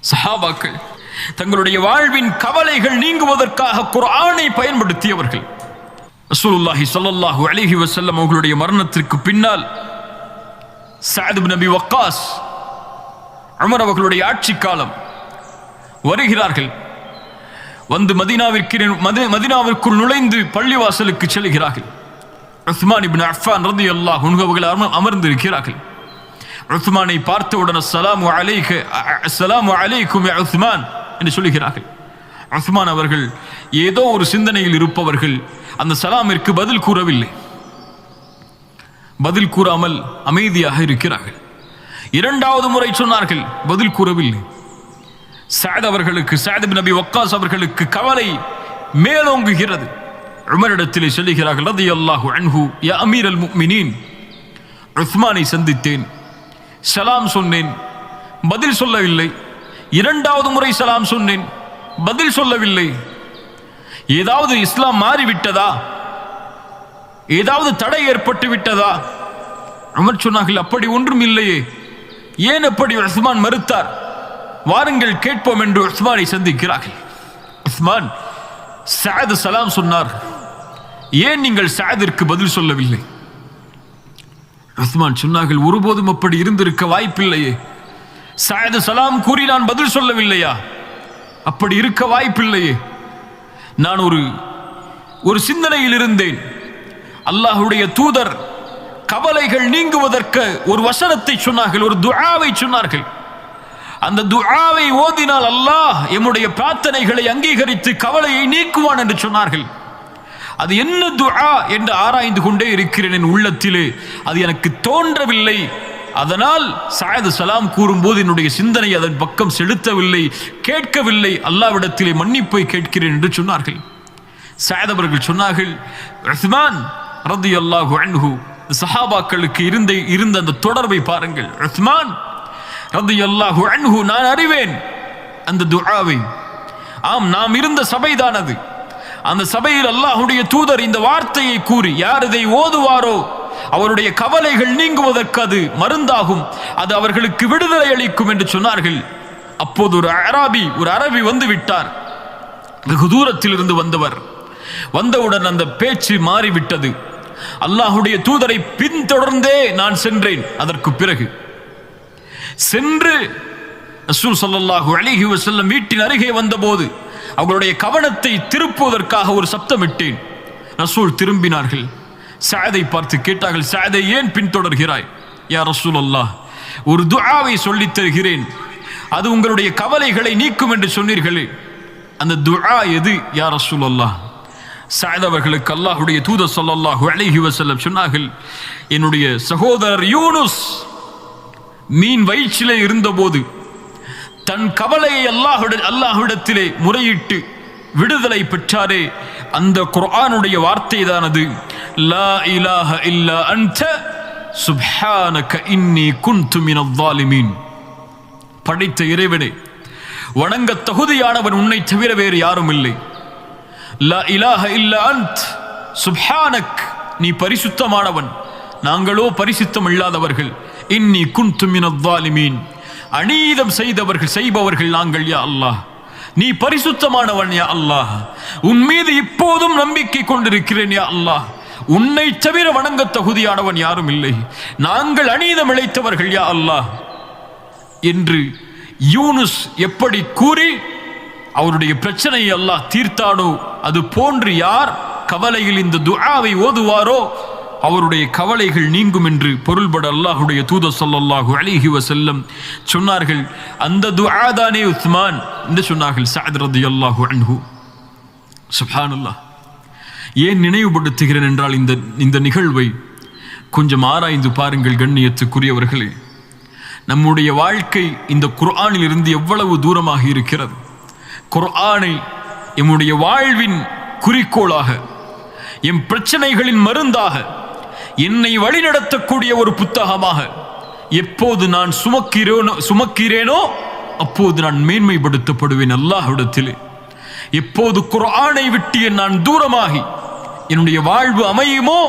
சஹாபாக்கள் தங்களுடைய வாழ்வின் கவலைகள் நீங்குவதற்காக குர்ஆனை பயன்படுத்தியவர்கள். ரசூலுல்லாஹி ஸல்லல்லாஹு அலைஹி வஸல்லம் அவர்களுடைய மரணத்திற்கு பின்னால் சஅத் நபி வக்காஸ் உமர் அவர்களுடைய ஆட்சி காலம் வருகிறார்கள். வந்து மதினாவிற்கு மதி- நுழைந்து பள்ளிவாசலுக்கு செல்கிறார்கள். உஸ்மான் இப்னு அஃபான் ரலியல்லாஹு அன்ஹு அவர்கள் அமர்- அமர்ந்திருக்கிறார்கள். உஸ்மானை பார்த்தவுடன் சலாம் அலைக்கு அஸ்ஸலாமு அலைக்கும் உஸ்மான் என்று சொல்லுகிறார்கள். உஸ்மான் அவர்கள் ஏதோ ஒரு சிந்தனையில் இருப்பவர்கள் அந்த சலாமிற்கு பதில் கூறவில்லை. பதில் கூறாமல் அமைதியாக இருக்கிறார்கள். இரண்டாவது முறை சொன்னார்கள் பதில் கூறவில்லை. சாத் அவர்களுக்கு சாதிப் நபி வக்காஸ் அவர்களுக்கு கவலை மேலோங்குகிறது. உமரிடத்திலே சொல்லுகிறார்கள் ரதியல்லாஹு அன்ஹு யா அமீர் அல் முக்மினின். உஸ்மானை சந்தித்தேன். சலாம் சொன்னேன். பதில் சொல்லவில்லை. இரண்டாவது முறை சலாம் சொன்னேன். பதில் சொல்லவில்லை. ஏதாவது இஸ்லாம் மாறிவிட்டதா? ஏதாவது தடை ஏற்பட்டு விட்டதா? அமர் சொன்னார்கள் அப்படி ஒன்றும் இல்லையே. ஏன் அப்படி உஸ்மான் மறுத்தார்? வாருங்கள் கேட்போம் என்று உஸ்மானை சந்திக்கிறார்கள். உஸ்மான் சாது சலாம் சொன்னார். ஏன் நீங்கள் சாதிற்கு பதில் சொல்லவில்லை? ரஹ்மான் சொன்னார்கள் ஒருபோதும் அப்படி இருந்திருக்க வாய்ப்பில்லையே. சாயது சலாம் கூறி நான் பதில் சொல்லவில்லையா? அப்படி இருக்க வாய்ப்பில்லையே. நான் ஒரு ஒரு சிந்தனையில் இருந்தேன். அல்லாஹுடைய தூதர் கவலைகள் நீங்குவதற்கு ஒரு வசனத்தை சொன்னார்கள் ஒரு துஆவை சொன்னார்கள். அந்த துஆவை ஓதினால் அல்லாஹ் எம்முடைய பிரார்த்தனைகளை அங்கீகரித்து கவலையை நீக்குவான் என்று சொன்னார்கள். அது என்ன துஆ என்று ஆராய்ந்து கொண்டே இருக்கிறேன் என் உள்ளத்திலே. அது எனக்கு தோன்றவில்லை. அதனால் சாயது சலாம் கூறும்போது என்னுடைய சிந்தனை அதன் பக்கம் செலுத்தவில்லை. கேட்கவில்லை. அல்லாவிடத்திலே மன்னிப்பை கேட்கிறேன் என்று சொன்னார்கள். சாயத் அவர்கள் சொன்னார்கள் உஸ்மான் ரதியல்லாஹு அன்ஹு. சஹாபாக்களுக்கு இருந்த இருந்த அந்த தொடர்பை பாருங்கள். உஸ்மான் ரதியல்லாஹு அன்ஹு நான் அறிவேன் அந்த துஆவை. ஆம் நாம் இருந்த சபைதான் அது அந்த சபையில் அல்லாஹுடைய தூதர் இந்த வார்த்தையை கூறி யார் இதை ஓதுவாரோ? அவருடைய கவலைகள் நீங்குவதற்கு அது மருந்தாகும். அது அவர்களுக்கு விடுதலை அளிக்கும் என்று சொன்னார்கள். அப்போது ஒரு அராபி ஒரு அரபி வந்து விட்டார். வெகு தூரத்தில் இருந்து வந்தவர். வந்தவுடன் அந்த பேச்சு மாறிவிட்டது. அல்லாஹுடைய தூதரை பின்தொடர்ந்தே நான் சென்றேன். அதற்கு பிறகு சென்று ரசூல் ஸல்லல்லாஹு அலைஹி வசல்லம் வீட்டின் அருகே வந்தபோது அவர்களுடைய கவனத்தை திருப்புவதற்காக ஒரு சப்தமிட்டேன் ரசூல் திரும்பினார்கள். சாதை பார்த்து கேட்டார்கள் சாதை ஏன் பின்தொடர்கிறாய்? யா ரசூல் அல்லாஹ் ஒரு துஆவை சொல்லித் தருகிறேன். அது உங்களுடைய கவலைகளை நீக்கும் என்று சொன்னீர்களே. அந்த துஆ எது? யா ரசூல் அல்லாஹ் சாயத் அவர்களுக்கு அல்லாஹுடைய தூத ஸல்லல்லாஹு அலைஹி வசல்லம் சொன்னார்கள் என்னுடைய சகோதரர் யூனுஸ் மீன் வயிற்றிலே இருந்தபோது தன் கவலையை அல்லாஹுட அல்லாஹுடத்திலே முறையிட்டு விடுதலை பெற்றாரே. அந்த குர்ஆனுடைய வார்த்தை தானது லா இலாஹ இல்லா அன்த சுப்ஹானக இன்னி குன்து மினல் வாலிமீன் படைத்த இறைவனே வணங்க தகுதியானவன் உன்னை தவிர வேறு யாரும் இல்லை. லா இலாஹ இல்லா அன்த் சுப்ஹானக் நீ பரிசுத்தமானவன். நாங்களோ பரிசுத்தம் இல்லாதவர்கள் இன்னி குன்து மினல் வாலிமீன் அநீதம் செய்தவர்கள் செய்பவர்கள் நாங்கள் யா அல்லாஹ். நீ பரிசுத்தமானவன் யா அல்லாஹ். உன் மீது இப்போதும் நம்பிக்கை கொண்டிருக்கிறேன் யா அல்லாஹ். உன்னை தவிர வணங்க தகுதியானவன் யாரும் இல்லை. நாங்கள் அநீதம் இழைத்தவர்கள் யா அல்லாஹ். என்று யூனுஸ் எப்படி கூறி அவருடைய பிரச்சனையை அல்லாஹ் தீர்த்தானோ அது போன்று யார் கவலையில் இந்த துஆவை ஓதுவாரோ அவருடைய கவலைகள் நீங்கும் என்று பொருள்பட அல்லாஹுடைய தூத சொல்லல்லாஹு அலிஹி வசல்லம் சொன்னார்கள். அந்த துஆதானே உஸ்மான் என்று சொன்னார்கள் சஅத் ரலியல்லாஹு அன்ஹு. சுப்ஹானல்லாஹ். ஏன் நினைவுபடுத்துகிறேன் என்றால் இந்த இந்த நிகழ்வை கொஞ்சம் ஆராய்ந்து பாருங்கள் கண்ணியத்துக்குரியவர்களே. நம்முடைய வாழ்க்கை இந்த குர்ஆனில் இருந்து எவ்வளவு தூரமாக இருக்கிறது? குர்ஆனை எம்முடைய வாழ்வின் குறிக்கோளாக எம் பிரச்சனைகளின் மருந்தாக என்னை வழிநடத்தக்கூடிய ஒரு புத்தகமாக. எப்போது நான் சுமக்கிறேனோ சுமக்கிறேனோ அப்போது நான் மேன்மைப்படுத்தப்படுவேன் அல்லாஹிடத்திலே எப்போது குரானை விட்டு நான் தூரமாகி என்னுடைய வாழ்வு அமையுமோ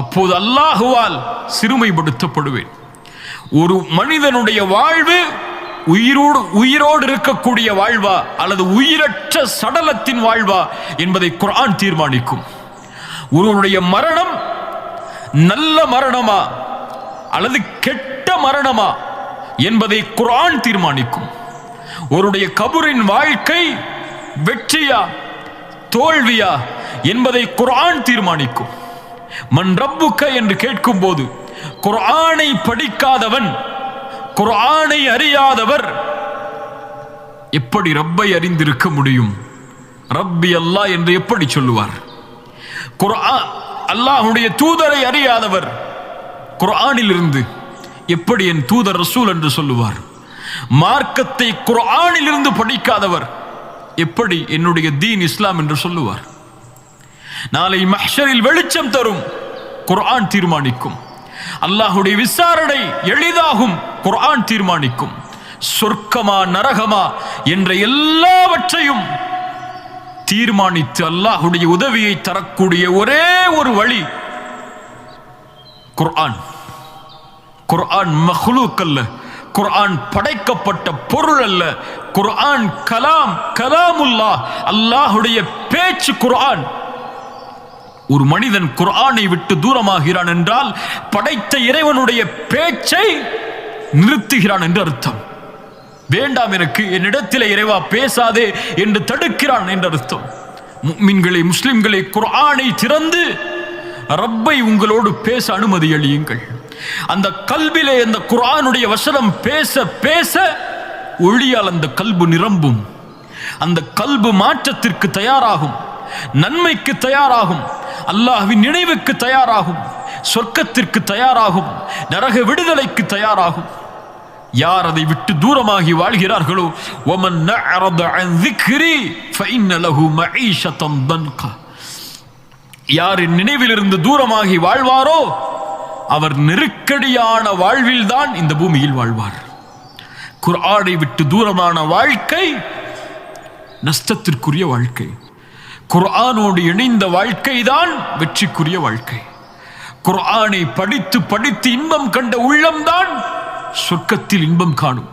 அப்போது அல்லாஹுவால் சிறுமைப்படுத்தப்படுவேன். ஒரு மனிதனுடைய வாழ்வு உயிரோடு உயிரோடு இருக்கக்கூடிய வாழ்வா அல்லது உயிரற்ற சடலத்தின் வாழ்வா என்பதை குரான் தீர்மானிக்கும். ஒருவருடைய மரணம் நல்ல மரணமா அல்லது கெட்ட மரணமா என்பதை குரான் தீர்மானிக்கும். ஒருடைய கபூரின் வாழ்க்கை வெற்றியா தோல்வியா என்பதை குரான் தீர்மானிக்கும். மண் ரப்புக்க என்று கேட்கும்போது குரானை படிக்காதவன் குரானை அறியாதவர் எப்படி ரப்பை அறிந்திருக்க முடியும்? ரப்பி அல்லா என்று எப்படி சொல்லுவார்? குரான் அல்லாஹுடைய தூதரை அறியாதவர். குர்ஆனில் இருந்து எப்படி என் தூதர் ரசூல் என்று சொல்லுவார்? மார்க்கத்தை குர்ஆனில் இருந்து படிக்காதவர் எப்படி என்னுடைய தீன் இஸ்லாம் என்று சொல்லுவார்? நாளை மஹ்ஷரில் வெளிச்சம் தரும் குர்ஆன் தீர்மானிக்கும். அல்லாஹுடைய விசாரணை எளிதாகும் குர்ஆன் தீர்மானிக்கும். சொர்க்கமா நரகமா என்ற எல்லாவற்றையும் தீர்மானித்து அல்லாஹுடைய உதவியை தரக்கூடிய ஒரே ஒரு வழி. குர்ஆன். குர்ஆன் மஹ்லூக் அல்ல. குர்ஆன் படைக்கப்பட்ட பொருள் அல்ல. குர்ஆன் கலாம் கலாமுல்லா அல்லாஹுடைய பேச்சு குர்ஆன். ஒரு மனிதன் குர்ஆனை விட்டு தூரமாகிறான் என்றால் படைத்த இறைவனுடைய பேச்சை நிறுத்துகிறான் என்று அர்த்தம். வேண்டாம் எனக்கு என்னிடத்தில் இறைவா பேசாதே என்று தடுக்கிறான் என்ற அர்த்தம். முக்மின்களை முஸ்லிம்களை குரானை திறந்து ரப்பை உங்களோடு பேச அனுமதி அளியுங்கள். அந்த கல்விலே அந்த குரானுடைய வசனம் பேச பேச ஒளியால் அந்த கல்பு நிரம்பும். அந்த கல்பு மாற்றத்திற்கு தயாராகும். நன்மைக்கு தயாராகும். அல்லாஹ்வின் நினைவுக்கு தயாராகும். சொர்க்கத்திற்கு தயாராகும். நரக விடுதலைக்கு தயாராகும். யார் அதை விட்டு தூரமாகி வாழ்கிறார்களோ ஒமன் யாரின் நினைவிலிருந்து தூரமாகி வாழ்வாரோ அவர் நெருக்கடியான வாழ்வில்தான் இந்த பூமியில் வாழ்வார். குர்ஆனை விட்டு தூரமான வாழ்க்கை நஷ்டத்திற்குரிய வாழ்க்கை. குர்ஆனோடு இணைந்த வாழ்க்கை தான் வெற்றிக்குரிய வாழ்க்கை. குர்ஆனை படித்து படித்து இன்பம் கண்ட உள்ளம்தான் சொர்க்கத்தில் இன்பம் காணும்.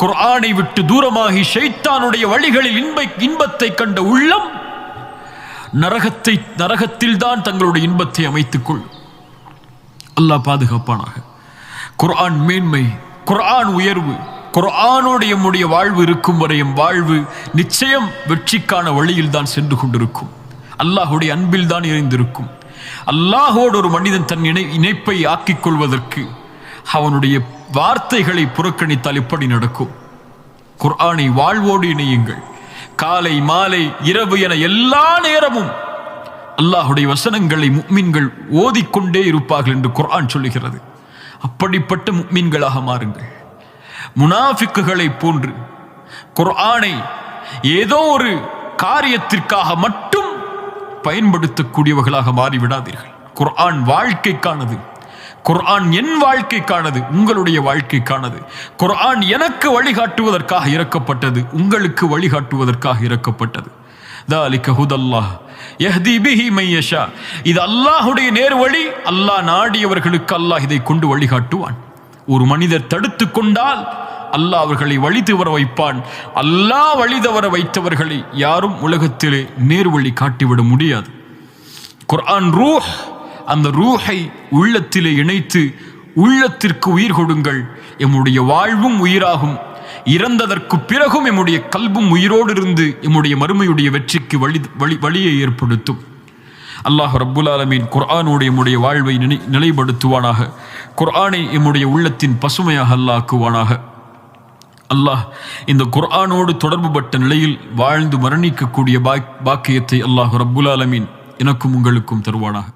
குர்ஆனை விட்டு தூரமாகி ஷைத்தானுடைய வழிகளில் இன்ப இன்பத்தை கண்ட உள்ளம் நரகத்தை நரகத்தில் தான் தங்களுடைய இன்பத்தை அமைத்துக் கொள்ளும் அல்லாஹ் பாதுகாப்பானாக. குர்ஆன் மேன்மை குர்ஆன் உயர்வு குர்ஆனோடு எம்முடைய வாழ்வு இருக்கும் வரை எம் வாழ்வு நிச்சயம் வெற்றிக்கான வழியில் தான் சென்று கொண்டிருக்கும். அல்லாஹுடைய அன்பில் தான் இணைந்திருக்கும். அல்லாஹோடு ஒரு மனிதன் தன் இணை இணைப்பை ஆக்கிக் கொள்வதற்கு அவனுடைய வார்த்தைகளை புறக்கணித்தால் இப்படி நடக்கும். குர்ஆனை வாழ்வோடு இணையுங்கள். காலை மாலை இரவு என எல்லா நேரமும் அல்லாஹுடைய வசனங்களை முக்மீன்கள் ஓதிக்கொண்டே இருப்பார்கள் என்று குர்ஆன் சொல்லுகிறது. அப்படிப்பட்ட முக்மீன்களாக மாறுங்கள். முனாஃபிக்குகளை போன்று குர்ஆனை ஏதோ ஒரு காரியத்திற்காக மட்டும் பயன்படுத்தக்கூடியவர்களாக மாறிவிடாதீர்கள். குர்ஆன் வாழ்க்கைக்கானது. குர்ஆன் என் வாழ்க்கைக்கானது உங்களுடைய வாழ்க்கைக்கானது. குர்ஆன் எனக்கு வழிகாட்டுவதற்காக இறக்கப்பட்டது உங்களுக்கு வழிகாட்டுவதற்காக இறக்கப்பட்டது. தாலிக்க ஹுதல்லாஹ் எஹ்தி பிஹி மையஷா இது அல்லாஹுடைய நேர்வழி அல்லாஹ் நாடியவர்களுக்கு அல்லாஹ் இதை கொண்டு வழிகாட்டுவான். ஒரு மனிதர் தடுத்து கொண்டால் அல்லாஹ் அவர்களை வழி தவற வைப்பான். அல்லாஹ் வழி தவற வைத்தவர்களை யாரும் உலகத்திலே நேர்வழி காட்டிவிட முடியாது. குர்ஆன் ரூஹ் அந்த ரூஹை உள்ளத்திலே இணைத்து உள்ளத்திற்கு உயிர் கொடுங்கள். எம்முடைய வாழ்வும் உயிராகும். இறந்ததற்கு பிறகும் எம்முடைய கல்பும் உயிரோடு இருந்து எம்முடைய மறுமையுடைய வெற்றிக்கு வழி வழி வழியை ஏற்படுத்தும். அல்லாஹ் ரப்புல் ஆலமீன் குர்ஆனுடைய எம்முடைய வாழ்வை நினை நிலைப்படுத்துவானாக. குர்ஆனை எம்முடைய உள்ளத்தின் பசுமையாக அல்லாக்குவானாக. அல்லாஹ் இந்த குர்ஆனோடு தொடர்புபட்ட நிலையில் வாழ்ந்து மரணிக்கக்கூடிய பாக் பாக்கியத்தை அல்லாஹ் ரப்புல் ஆலமீன் எனக்கும் உங்களுக்கும் தருவானாக.